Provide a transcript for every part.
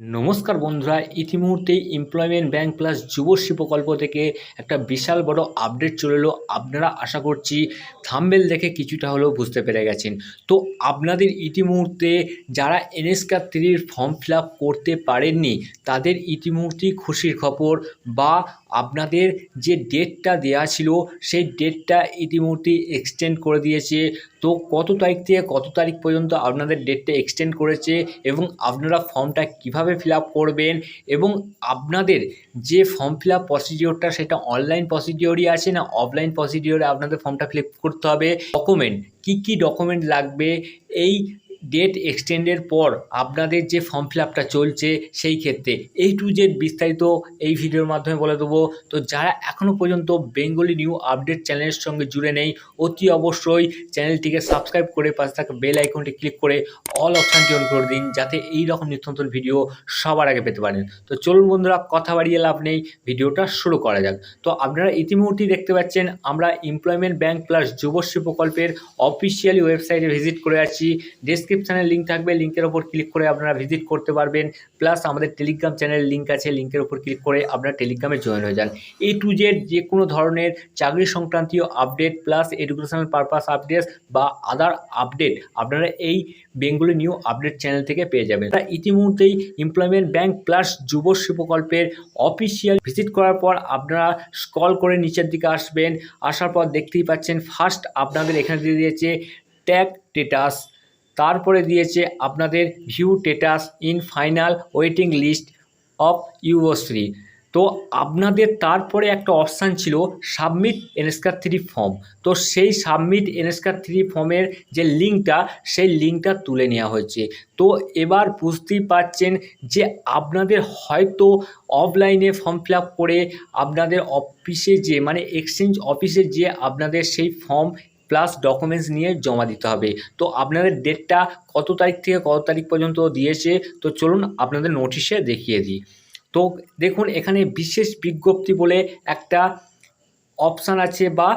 নমস্কার বন্ধুরা, ইতিমুহূর্তে এমপ্লয়মেন্ট ব্যাংক প্লাস যুবশ্রী প্রকল্প থেকে একটা বিশাল বড় আপডেট চলে এলো। আপনারা আশা করছি থাম্বেল দেখে কিছুটা হলেও বুঝতে পেরে গেছেন। তো আপনাদের ইতিমুহূর্তে যারা এনএসকার থ্রির ফর্ম ফিল করতে পারেননি, তাদের ইতিমুহূর্তেই খুশির খবর বা আপনাদের যে ডেটটা দেওয়া ছিল, সেই ডেটটা ইতিমূর্তে এক্সটেন্ড করে দিয়েছে। তো কত তারিখ থেকে কত তারিখ পর্যন্ত আপনাদের ডেটটা এক্সটেন্ড করেছে এবং আপনারা ফর্মটা কীভাবে ফিল করবেন এবং আপনাদের যে ফর্ম ফিল আপ প্রসিডিওরটা সেটা অনলাইন প্রসিডিওরই আছে না অফলাইন প্রসিডিওরে আপনাদের ফর্মটা ফিল করতে হবে? ডকুমেন্ট কী কী ডকুমেন্ট লাগবে? এই ডেট এক্সটেন্ডের পর আপনাদের যে ফর্ম ফিল আপটা চলছে সেই ক্ষেত্রে এই টু জেড বিস্তারিত এই ভিডিওর মাধ্যমে বলে দেবো। তো যারা এখনও পর্যন্ত বেঙ্গলি নিউ আপডেট চ্যানেলের সঙ্গে জুড়ে নেই, অতি অবশ্যই চ্যানেলটিকে সাবস্ক্রাইব করে পাশে থাকা বেল আইকনটি ক্লিক করে অল অপশানটি অন করে দিন, যাতে এই রকম নিত্য নতুন ভিডিও সবার আগে পেতে পারেন। তো চলুন বন্ধুরা, কথা বাড়িয়ে লাভ নেই, ভিডিওটা শুরু করা যাক। তো আপনারা ইতিমধ্যেই দেখতে পাচ্ছেন, আমরা এমপ্লয়মেন্ট ব্যাংক প্লাস যুবশ্রী প্রকল্পের অফিসিয়ালি ওয়েবসাইটে ভিজিট করে আছি। ডেসক্রিপশানে লিঙ্ক থাকবে। লিঙ্কের ওপর ক্লিক করে আপনারা ভিজিট করতে পারবেন। প্লাস আমাদের টেলিগ্রাম চ্যানেলের লিঙ্ক আছে। লিঙ্কের ওপর ক্লিক করে আপনারা টেলিগ্রামে জয়েন হয়ে যান। এ টু জেড যে কোনো ধরনের চাকরি সংক্রান্তীয় update plus educational purpose update বা আদার আপডেট আপনারা এই বেঙ্গলি নিউ আপডেট চ্যানেল থেকে পেয়ে যাবেন। তা ইতিমধ্যেই এমপ্লয়মেন্ট ব্যাংক প্লাস যুবশ্রী প্রকল্পের অফিসিয়াল ভিজিট করার পর আপনারা স্কল করে নিচের দিকে আসবেন। আসার পর দেখতেই পাচ্ছেন ফার্স্ট আপনাদের এখানে দিয়ে দিয়েছে ট্যাগ টেটাস তারপরে দিয়েছে আপনাদের view status in final waiting list of Yuvashree তো আপনাদের তারপরে একটা অপশান ছিল সাবমিট এনএসকার থ্রি ফর্ম। তো সেই সাবমিট এনএসকার থ্রি ফর্মের যে লিঙ্কটা, সেই লিঙ্কটা তুলে নেওয়া হয়েছে। তো এবার বুঝতেই পারছেন যে আপনাদের হয়তো অফলাইনে ফর্ম ফিল করে আপনাদের অফিসে যে মানে এক্সচেঞ্জ অফিসে যে আপনাদের সেই ফর্ম প্লাস ডকুমেন্টস নিয়ে জমা দিতে হবে। তো আপনাদের ডেটটা কত তারিখ থেকে কত তারিখ পর্যন্ত দিয়েছে? তো চলুন আপনাদের নোটিশে দেখিয়ে দিই। তো দেখুন, এখানে বিশেষ বিজ্ঞপ্তি বলে একটা অপশান আছে বা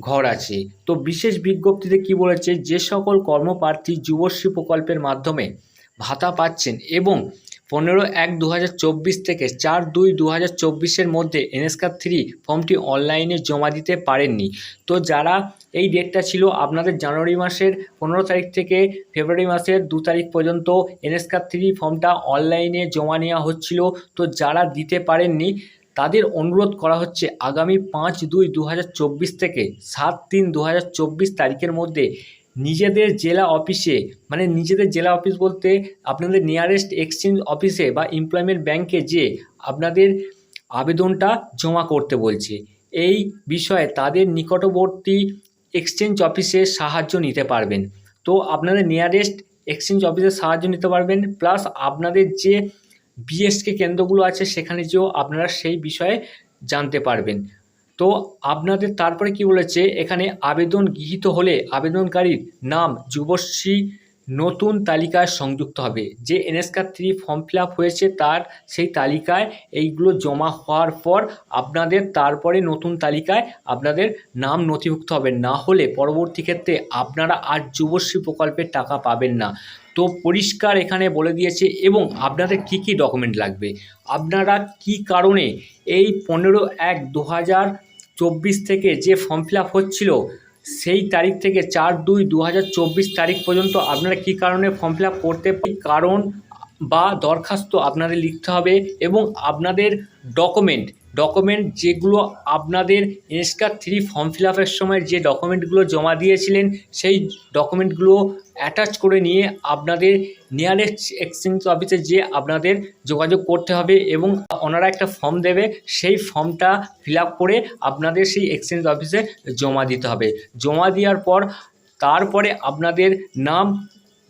ঘর আছে। তো বিশেষ বিজ্ঞপ্তিতে কি বলেছে? যে সকল কর্মপ্রার্থী যুবশ্রী প্রকল্পের মাধ্যমে ভাতা পাচ্ছেন এবং পনেরো এক দু থেকে চার দুই দু হাজার মধ্যে এনএসকার থ্রি ফর্মটি অনলাইনে জমা দিতে পারেননি। তো যারা এই ডেটটা ছিল, আপনাদের জানুয়ারি মাসের পনেরো তারিখ থেকে ফেব্রুয়ারি মাসের দু তারিখ পর্যন্ত এনএসকার থ্রি ফর্মটা অনলাইনে জমা নেওয়া হচ্ছিল। তো যারা দিতে পারেননি, তাদের অনুরোধ করা হচ্ছে আগামী পাঁচ দুই দু থেকে সাত তিন দু তারিখের মধ্যে নিজেদের জেলা অফিসে মানে নিজেদের জেলা অফিস বলতে আপনাদের নিয়ারেস্ট এক্সচেঞ্জ অফিসে বা এমপ্লয়মেন্ট ব্যাংকে যে আপনাদের আবেদনটা জমা করতে বলছে। এই বিষয়ে তাদের নিকটবর্তী এক্সচেঞ্জ অফিসে সাহায্য নিতে পারবেন। তো আপনাদের নিয়ারেস্ট এক্সচেঞ্জ অফিসে সাহায্য নিতে পারবেন প্লাস আপনাদের যে বিএসকে কেন্দ্রগুলো আছে সেখানে যেও আপনারা সেই বিষয়ে জানতে পারবেন। তো আপনাদের তারপরে কি বলেছে? এখানে আবেদন গৃহীত হলে আবেদনকারীর নাম, যুবশ্রী, নতুন তালিকায় সংযুক্ত হবে। যে এনএসকার থ্রি ফর্ম ফিল হয়েছে তার সেই তালিকায় এইগুলো জমা হওয়ার পর আপনাদের তারপরে নতুন তালিকায় আপনাদের নাম নথিভুক্ত হবে। না হলে পরবর্তী ক্ষেত্রে আপনারা আর যুবশ্রী প্রকল্পের টাকা পাবেন না। তো পরিষ্কার এখানে বলে দিয়েছে এবং আপনাদের কি কি ডকুমেন্ট লাগবে? আপনারা কি কারণে এই পনেরো এক দু চব্বিশ থেকে যে ফর্ম ফিল আপ হচ্ছিল, সেই তারিখ থেকে চার দুই দু তারিখ পর্যন্ত আপনারা কি কারণে ফর্ম ফিল আপ করতে কারণ বা দরখাস্ত আপনাদের লিখতে হবে এবং আপনাদের ডকুমেন্ট ডকুমেন্ট যেগুলো আপনাদের এনএসকার থ্রি ফর্ম ফিল আপের সময় যে ডকুমেন্টগুলো জমা দিয়েছিলেন, সেই ডকুমেন্টগুলো অ্যাটাচ করে নিয়ে আপনাদের নিয়ারেস্ট এক্সচেঞ্জ অফিসে যে আপনাদের যোগাযোগ করতে হবে এবং ওনারা একটা ফর্ম দেবে, সেই ফর্মটা ফিল করে আপনাদের সেই এক্সচেঞ্জ অফিসে জমা দিতে হবে। জমা দেওয়ার পর, তারপরে আপনাদের নাম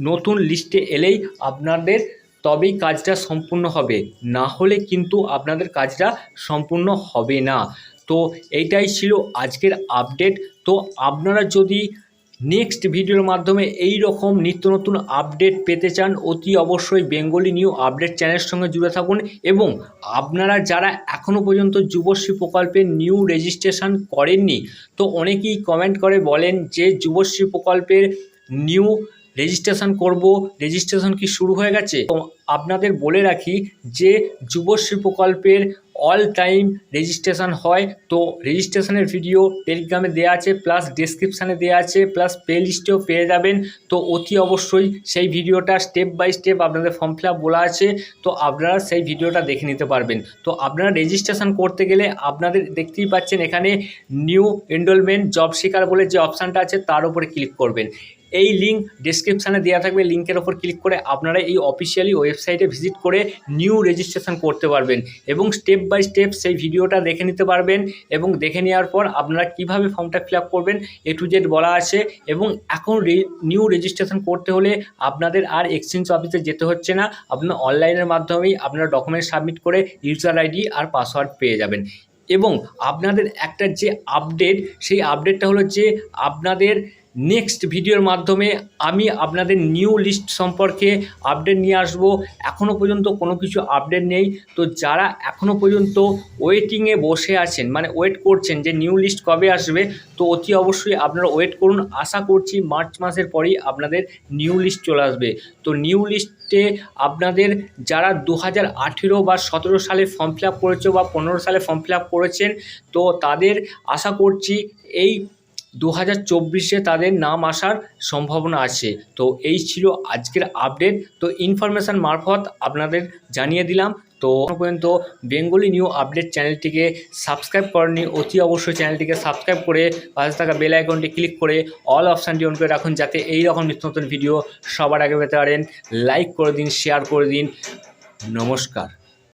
নতুন লিস্টে এলেই আপনাদের তবেই কাজটা সম্পূর্ণ হবে। না হলে কিন্তু আপনাদের কাজটা সম্পূর্ণ হবে না। তো এইটাই ছিল আজকের আপডেট। তো আপনারা যদি নেক্সট ভিডিওর মাধ্যমে এই রকম নিত্য নতুন আপডেট পেতে চান, অতি অবশ্যই বেঙ্গলি নিউ আপডেট চ্যানেলের সঙ্গে জুড়ে থাকুন এবং আপনারা যারা এখনও পর্যন্ত যুবশ্রী প্রকল্পে নিউ রেজিস্ট্রেশন করেননি, তো অনেকেই কমেন্ট করে বলেন যে যুবশ্রী প্রকল্পের নিউ রেজিস্ট্রেশন করব রেজিস্ট্রেশন কি শুরু হয়ে গেছে? আপনাদের বলে রাখি যে যুবশ্রী প্রকল্পের অল টাইম রেজিস্ট্রেশন হয়। তো রেজিস্ট্রেশনের ভিডিও টেলিগ্রামে দেওয়া আছে প্লাস ডেসক্রিপশানে দেওয়া আছে প্লাস প্লে লিস্টেও পেয়ে যাবেন। তো অতি অবশ্যই সেই ভিডিওটা স্টেপ বাই স্টেপ আপনাদের ফর্ম ফিল বলা আছে। তো আপনারা সেই ভিডিওটা দেখে নিতে পারবেন। তো আপনারা রেজিস্ট্রেশন করতে গেলে আপনাদের দেখতেই পাচ্ছেন এখানে নিউ এনরোলমেন্ট জব শিকার বলে যে অপশানটা আছে, তার উপরে ক্লিক করবেন। এই লিঙ্ক ডিসক্রিপশানে দেওয়া থাকবে। লিঙ্কের ওপর ক্লিক করে আপনারা এই অফিসিয়ালি ওয়েবসাইটে ভিজিট করে নিউ রেজিস্ট্রেশন করতে পারবেন এবং স্টেপ বাই স্টেপ সেই ভিডিওটা দেখে নিতে পারবেন এবং দেখে নেওয়ার পর আপনারা কীভাবে ফর্মটা ফিল করবেন এ টু জেড বলা আছে এবং এখন নিউ রেজিস্ট্রেশন করতে হলে আপনাদের আর এক্সচেঞ্জ অফিসে যেতে হচ্ছে না। আপনার অনলাইনের মাধ্যমেই আপনারা ডকুমেন্ট সাবমিট করে ইউজার আইডি আর পাসওয়ার্ড পেয়ে যাবেন। এবং আপনাদের একটা যে আপডেট সেই আপডেটটা হলো যে আপনাদের নেক্সট ভিডিওর মাধ্যমে আমি আপনাদের নিউ লিস্ট সম্পর্কে আপডেট নিয়ে আসব। এখনও পর্যন্ত কোনো কিছু আপডেট নেই। তো যারা এখনও পর্যন্ত ওয়েটিংয়ে বসে আছেন মানে ওয়েট করছেন যে নিউ লিস্ট কবে আসবে, তো অতি অবশ্যই আপনারা ওয়েট করুন। আশা করছি মার্চ মাসের পরেই আপনাদের নিউ লিস্ট চলে আসবে। তো নিউ লিস্টে আপনাদের যারা দু হাজার আঠেরো বা সতেরো সালে ফর্ম ফিল আপ করেছে বা পনেরো সালে ফর্ম ফিল আপ করেছেন, তো তাদের আশা করছি এই দু হাজার চব্বিশে তাদের নাম আসার সম্ভাবনা আছে। তো এই ছিল আজকের আপডেট তো ইনফরমেশান মারফত আপনাদের জানিয়ে দিলাম। তো পর্যন্ত বেঙ্গলি নিউ আপডেট চ্যানেলটিকে সাবস্ক্রাইব করেনি অতি অবশ্যই চ্যানেলটিকে সাবস্ক্রাইব করে পাশে থাকা বেল আইকনটি ক্লিক করে অল অপশানটি অন করে রাখুন, যাতে এই রকম নিত্য নতুন ভিডিও সবার আগে পেতে পারেন। লাইক করে দিন শেয়ার করে দিন। নমস্কার।